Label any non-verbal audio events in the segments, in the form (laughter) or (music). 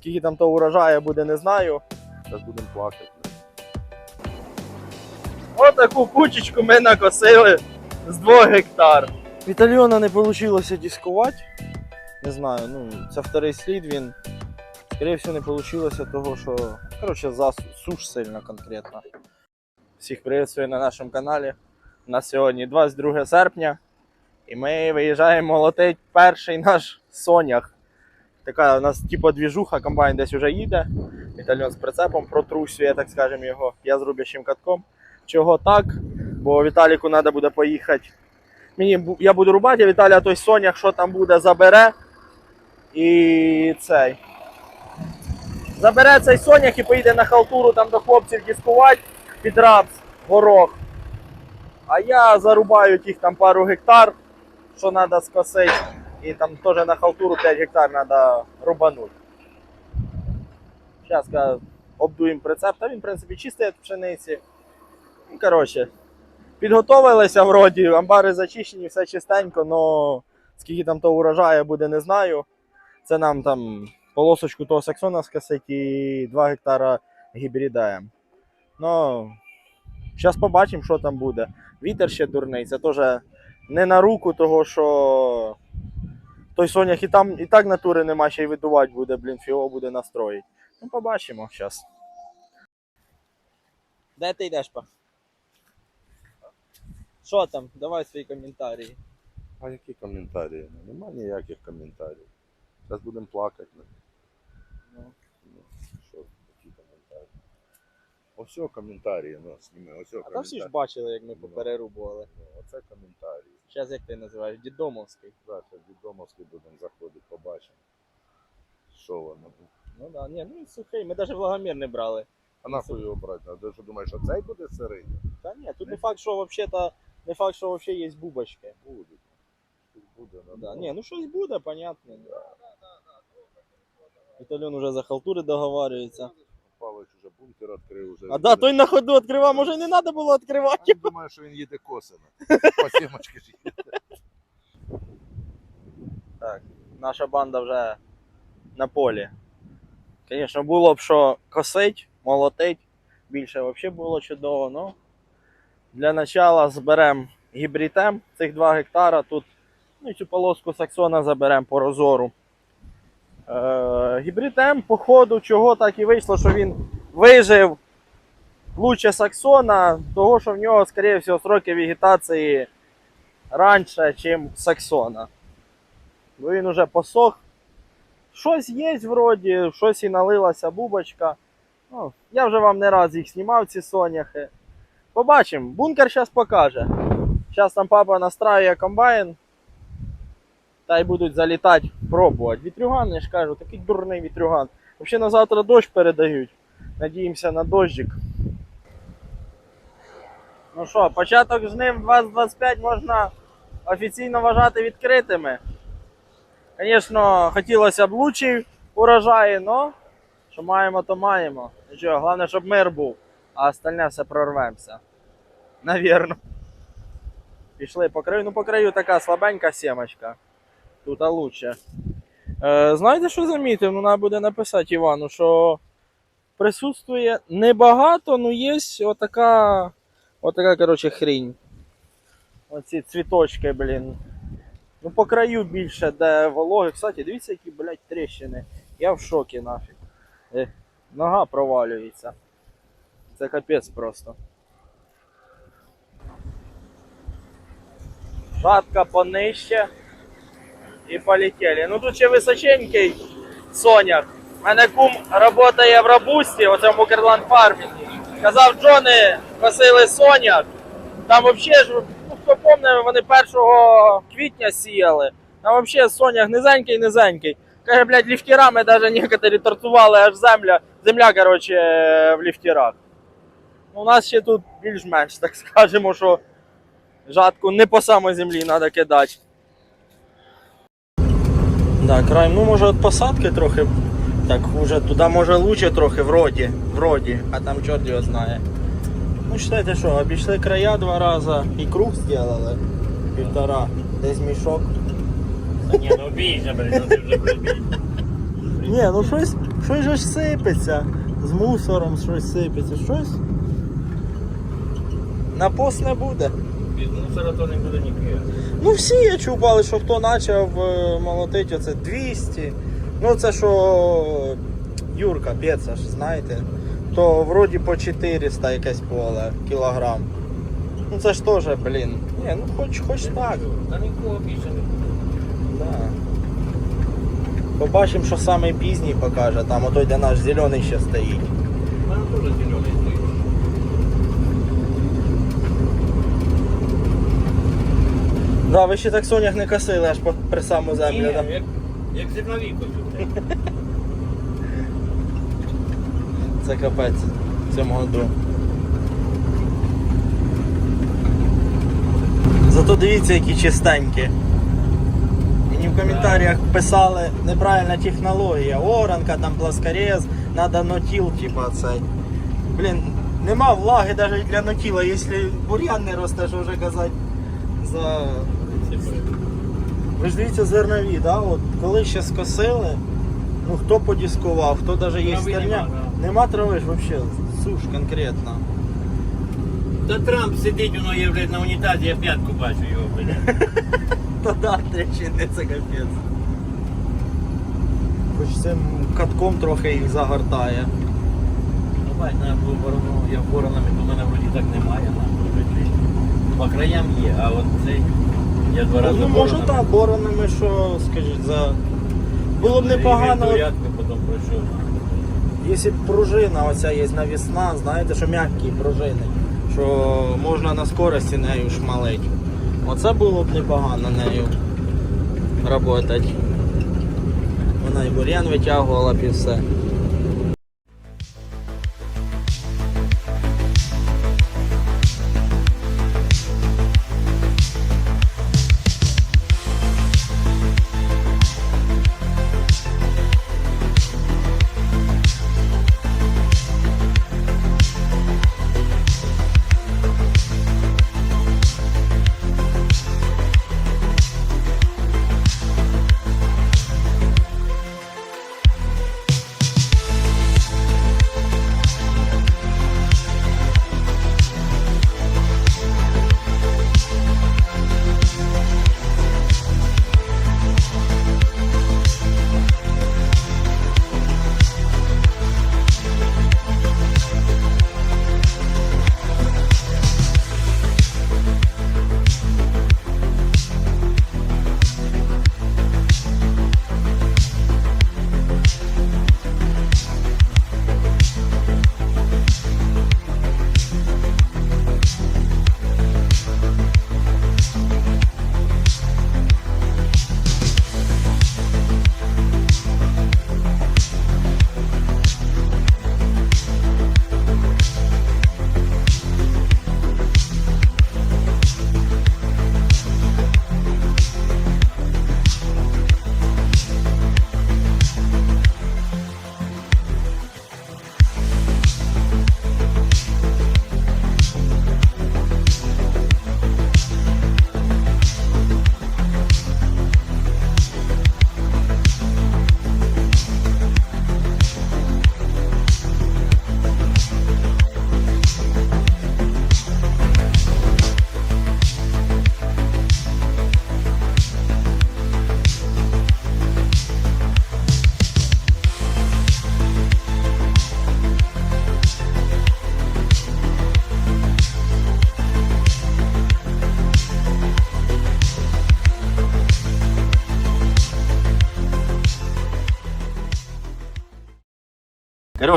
Скільки там того урожаю буде, не знаю. Зараз будемо плакати. Отаку кучечку ми накосили з 2 гектар. Вітальйона не вийшло дискувати. Не знаю, ну це вторий слід він. Скоріше всього не вийшло того, що. Коротше, засуш сильно конкретно. Всіх приветствую на нашому каналі. У нас сьогодні 22 серпня. І ми виїжджаємо молотить перший наш сонях. Така у нас типу двіжуха, комбайн десь вже їде. Вітальйон з прицепом протрусює, так скажемо, його. Я з рубящим катком. Чого так? Бо Віталіку треба буде поїхати. Мені, я буду рубати, а Віталія той сонях, що там буде, забере. І цей. Забере цей сонях і поїде на халтуру там до хлопців дискувати під рапс, горох. А я зарубаю тих там пару гектар, що треба скосити. І там теж на халтуру 5 гектар треба рубанути. Зараз обдуємо прицеп, та він, в принципі, чистий від пшениці. Ну, коротше, підготовилися вроді, амбари зачищені, все чистенько, але скільки там того урожаю буде, не знаю. Це нам там полосочку того саксона скосить і 2 гектара гібридаємо. Ну, зараз побачимо, що там буде. Вітер ще дурний, це теж не на руку того, що той сонях і там і так натури нема, ще й видувати буде, блін, фіо буде настроїть. Ну, побачимо зараз. Де ти йдеш, па? Що там? Давай свої коментарі. А які коментарі? Ну, Нема ніяких коментарів. Зараз будемо плакати. Ну, Ну. ну, що, які коментарі? Ось коментарі, ну, сніми, ось А коментарі. там всі ж бачили, як ми Ну. поперерубували. Ну, оце коментарі. Зараз як ти називаєш? Дідомовський. Зараз відомості будемо заходити, побачимо. Що воно. Ну да, ні, ну сухий, ми навіть влагомір не брали. А нахуй його брати? А ти що думаєш, що цей буде сирий? Та ні, тут не факт, що вообще-то, не факт, що вообще є бубочки. Буде. Тут буде, ну, Да, ну, ні, ну щось буде, понятно. Вітальон уже за халтури договарюється. Павлович уже бункер відкрив. Уже А да, той на ходу відкривав, може не треба було відкривати. Я думаю, що він їде косено. (laughs) По сімочки ж їде. Так, наша банда вже на полі. Звісно, було б що косить, молотить. Більше взагалі було чудово, ну. Для начала зберемо гібрітем цих 2 гектара. Тут ну, цю полоску саксона заберемо по розору. Е, гібрітем, по ходу, чого так і вийшло, що він вижив лучше саксона, того що в нього, скоріше всього, сроки вегетації раніше, ніж саксона. Бо він уже посох. Щось є вроді, щось і налилася бубочка. Ну, я вже вам не раз їх знімав, ці соняхи. Побачимо. Бункер зараз покаже. Зараз там папа настраює комбайн. Та й будуть залітати, пробувати. Вітрюган, я ж кажу, такий дурний вітрюган. Взагалі на завтра дощ передають. Надіємося на дощик. Ну що, початок жнив 2025 можна офіційно вважати відкритими. Звісно, хотілося б лучший урожай, але що маємо, то маємо. Нічого, головне, щоб мир був, а остальне все прорвемося. Навірно. Пішли по краю. Ну, по краю така слабенька сімочка. Тут лучше. Е, знаєте, що замітив? Ну, буде написати Івану, що присутствує небагато, але є отака, отака, коротше, хрінь. Оці цвіточки, блін. Ну, по краю більше, де вологи. Кстати, дивіться, які, блядь, тріщини. Я в шокі нафіг. Е, нога провалюється. Це капець просто. Жатка понижче. І полетіли. Ну тут ще височенький соняк. У мене кум працює в Рабусті, оце в Мукерланд фармінгі. Казав, Джони косили соняк. Там взагалі ж, ну хто пам'ятає, вони 1 квітня сіяли. Там взагалі соняк низенький, низенький. Каже, блядь, ліфтірами навіть некоторі торцували аж земля. Земля, коротше, в ліфтірах. Ну, у нас ще тут більш-менш, так скажемо, що жатку не по самій землі треба кидати. Да, край, ну може від посадки трохи. Так, уже туди може лучше трохи, вроді, вроді, а там чорт його знає. Ну, считайте, що, обійшли края два рази і круг зробили. Півтора. Десь мішок. Та ні, ну бійся, блін, ну ти вже прибій. Ні, ну щось Щось же ж сипеться. З мусором щось сипеться. Щось. На пост не буде. Без мусора то не буде ніхуя. Ну всі я чув, але що хто почав е, молотити оце 200. Ну це що Юрка, Пеца ж, знаєте, то вроді по 400 якесь поле кілограм. Ну це ж теж, блін. Ні, ну хоч, хоч так. Та нікого більше не буде. Да. Побачимо, що саме пізній покаже, там отой, де наш зелений ще стоїть. У мене теж зелений стоїть. Да, ви ще так сонях не косили аж по при саму землю. Ні, да? як, як зерновік ось. (laughs) Це капець в цьому году. Зато дивіться, які чистенькі. Мені в коментарях писали неправильна технологія, оранка, там плоскорез, надо нотіл, типа цей. Блін, нема влаги навіть для нотіла, якщо бур'ян не росте, що вже казати за. Ви ж дивіться зернові, да? От, коли ще скосили, ну хто подіскував, хто навіть є Трави стерня. нема, да. Нема трави ж взагалі, суш конкретно. Та Трамп сидить, воно є, блядь, на унітазі, я п'ятку бачу його, блядь. Та да, трещини, це капець. Хоч цим катком трохи їх загортає. Ну, бать, на ворону, я воронами, то в мене вроді так немає, на вроді. По краям є, а от цей, я два рази Ну може воронами- так, боронами, що скажіть, за. Було б непогано, от, рядку потім пройшов. якщо б пружина оця є навісна, знаєте, що м'які пружини, що можна на скорості нею шмалить. Оце було б непогано нею працювати. Вона і бур'ян витягувала б і все.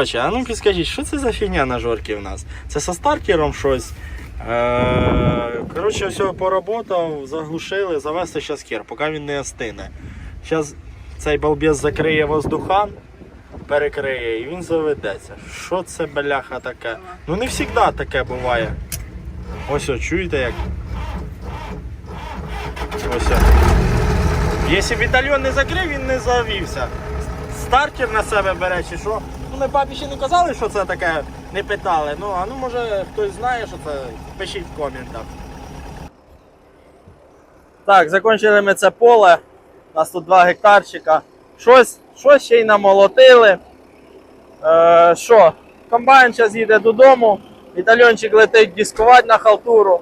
Коротше, а ну скажіть, що це за фігня на жорки в нас? Це со стартером щось. Е, Коротше, все поработав, заглушили, завести зараз кер, поки він не остине. Зараз цей балбес закриє воздухан, перекриє і він заведеться. Що це бляха таке? Ну не завжди таке буває. Ось, о, чуєте як? Ось. о. Якщо вітальйон не закрив, він не завівся. Стартер на себе бере чи що? Ну ми папі ще не казали, що це таке, не питали. Ну, а ну може хтось знає, що це, пишіть в коментах. Так, закінчили ми це поле. У нас тут 2 гектарчика. Щось, щось ще й намолотили. Е, Що? Комбайн зараз їде додому. Вітальончик летить дискувати на халтуру.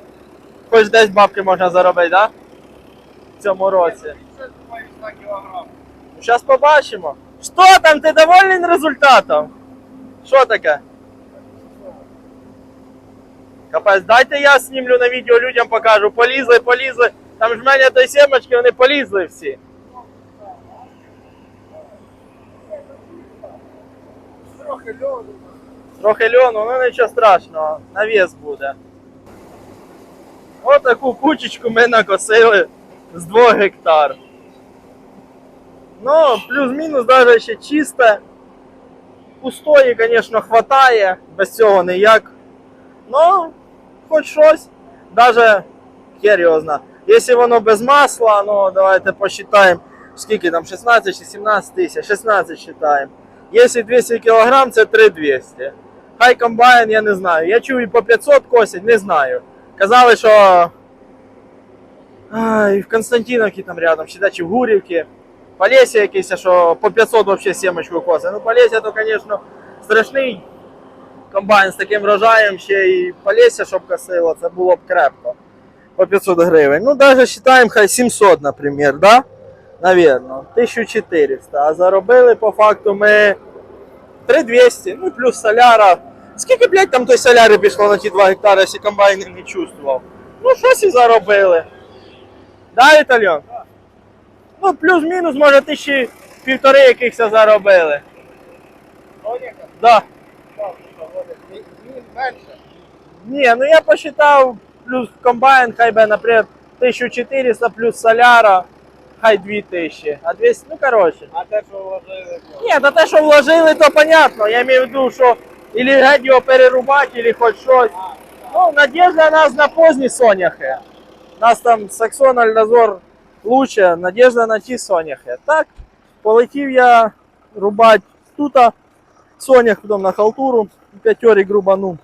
Хоч десь бабки можна заробити, так? Да? В цьому році. Зараз побачимо. Що там? Ти довольний результатом? Що таке? Капець, дайте я знімлю на відео людям покажу. Полізли, полізли. Там ж в мене до сімочки, вони полізли всі. Трохи льоду. Трохи льону, ну нічого страшного, навіс буде. Ось таку кучечку ми накосили з 2 гектар. Ну, плюс-мінус навіть ще чисте. Пустої, звісно, хватає, без цього ніяк. Ну, хоч щось. Його зна. Якщо воно без масла, ну давайте посчитаємо, скільки там 16 чи 17 тисяч, 16 считаємо. Якщо 200 кг, це 3200. Хай комбайн, я не знаю. Я чую і по 500 косять, не знаю. Казали, що Ай, в Константиновці там рядом, чи в Гурівці. Полісся якийсь, що по 500 вообще сімочку косить. Ну, Полісся то, звісно, страшний комбайн з таким врожаєм ще і Полісся, щоб косило, це було б крепко. По 500 гривень. Ну, навіть вважаємо, хай 700, наприклад, да? Навірно, 1400. А заробили по факту ми 3200, ну плюс соляра. Скільки, блядь, там той соляри пішло на ті 2 гектари, якщо комбайн не чувствував? Ну, щось і заробили. Да, Вітальон? Ну, плюс-мінус, може, тисячі півтори якихось заробили. Да. менше. Ні, ну я посчитав, плюс комбайн, хай би, наприклад, 1400 плюс соляра, хай 2000. А 200, ну коротше. А те, що вложили, Ні, та те, що вложили, то понятно. Я маю в виду, що или геть його перерубати, или хоч щось. Ну, надежда у нас на поздні соняхи. У нас там Саксон Альдозор лучше, надежда на ті соняхи. Так, полетів я рубати тут сонях, потім на халтуру, п'ятьорі грубану.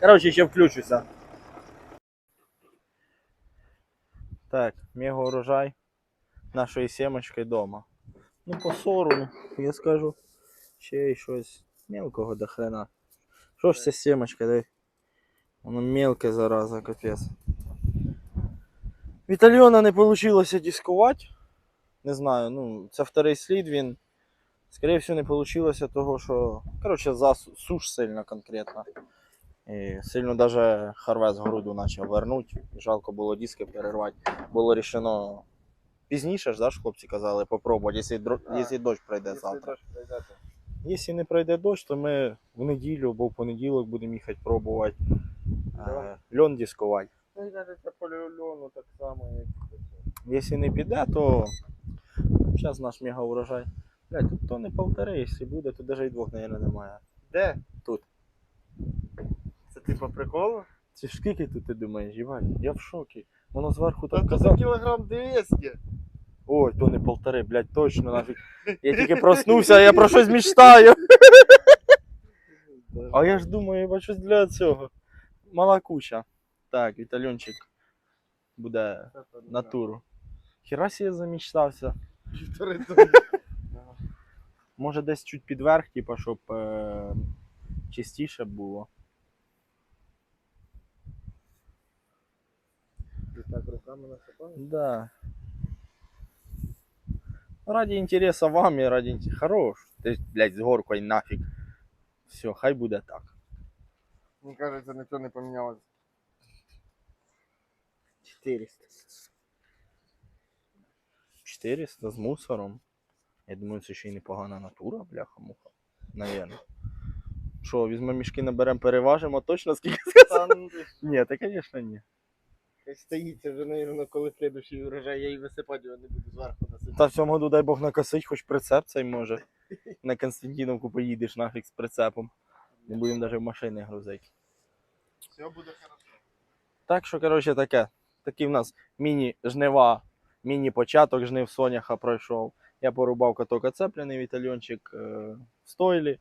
Коротше, ще включуся. Так, мега урожай нашої сімочки вдома. Ну, по сору, я скажу, ще й щось мелкого до хрена. Що ж це сімочка, дай? Воно мелке зараза, капець. Вітальйона не вийшло дискувати. Не знаю, ну, це вторий слід він. Скоріше всього, не вийшло того, що. Коротше, суш сильно конкретно. І сильно даже харвест груду почав вернути. Жалко було диски перервати. Було рішено пізніше ж, да, ж хлопці казали, попробувати, якщо, дро- якщо дощ пройде завтра. Якщо не пройде дощ, то ми в неділю або в понеділок будемо їхати пробувати е, льон дискувати. Ну, це льону так само, як Якщо не піде, то зараз наш мега урожай. Блять, тут то не полтори, якщо буде, то навіть і двох, мабуть, немає. Де? Тут. Це типу приколу? Це ж скільки тут ти думаєш, їбать? Я в шокі. Воно зверху Та так це казав. кілограм 200. Ой, то не полтори, блядь, точно нафіг. Я тільки проснувся, я про щось мечтаю. (laughs) А я ж думаю, щось для цього. Мала куча. Так, Вітальончик буде на туру. Хіра я замічтався. Півтори тонни. (laughs) Може десь чуть підверх, типа, щоб е- чистіше було. І так руками насипаєш? Да. Ради интереса вам и ради інте- Хорош. Ти, блядь, з горкою нафіг. Все, хай буде так. Мені кажеться, нічого не помінялося. 400. 400 з мусором. Я думаю, це ще й непогана натура, бляха-муха. Наверно. Що, візьмемо мішки, наберемо, переважимо, точно скільки ну ж Ні, та звісно ні. хай стоїть, це вже, навірно, коли слідущий урожай, я і висипати його не буду зверху насипати. Та в цьому году дай Бог накосить, хоч прицеп цей може. На Константиновку поїдеш нафіг з прицепом. Не будемо навіть в машини грузити. Все буде хорошо. Так що, коротше, таке. Такий в нас міні-жнива, міні-початок жнив соняха пройшов. Я порубав каток оцеплений вітальончик е, в стойлі.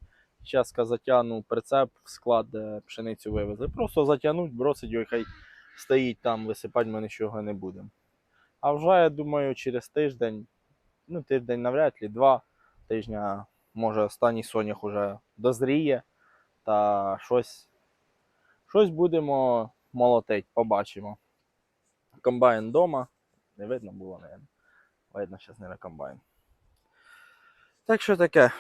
Зараз затягну прицеп в склад, де пшеницю вивезли. Просто затягнуть, бросить його, хай стоїть там, висипати ми нічого не будемо. А вже, я думаю, через тиждень, ну тиждень навряд ли, два тижня може останній сонях уже дозріє та щось, щось будемо молотить, побачимо. Комбайн вдома. Не видно було, не видно зараз не на комбайн. Так що таке.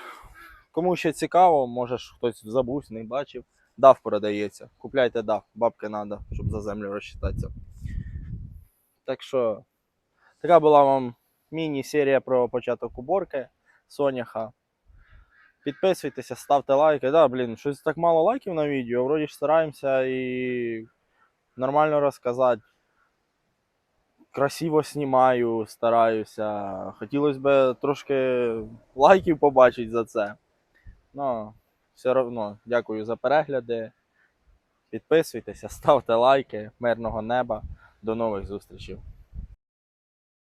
Кому ще цікаво, може хтось забув, не бачив. DAF продається. Купляйте DAF, бабки треба, щоб за землю розчитатися. Так що, така була вам міні-серія про початок уборки Соняха. Підписуйтеся, ставте лайки. Да, блін, щось так мало лайків на відео. Вроді ж стараємося і нормально розказати. Красиво знімаю, стараюся. Хотілося б трошки лайків побачити за це. Ну, все одно, дякую за перегляди. Підписуйтеся, (laughs) ставте лайки. Мирного неба. До нових зустрічей.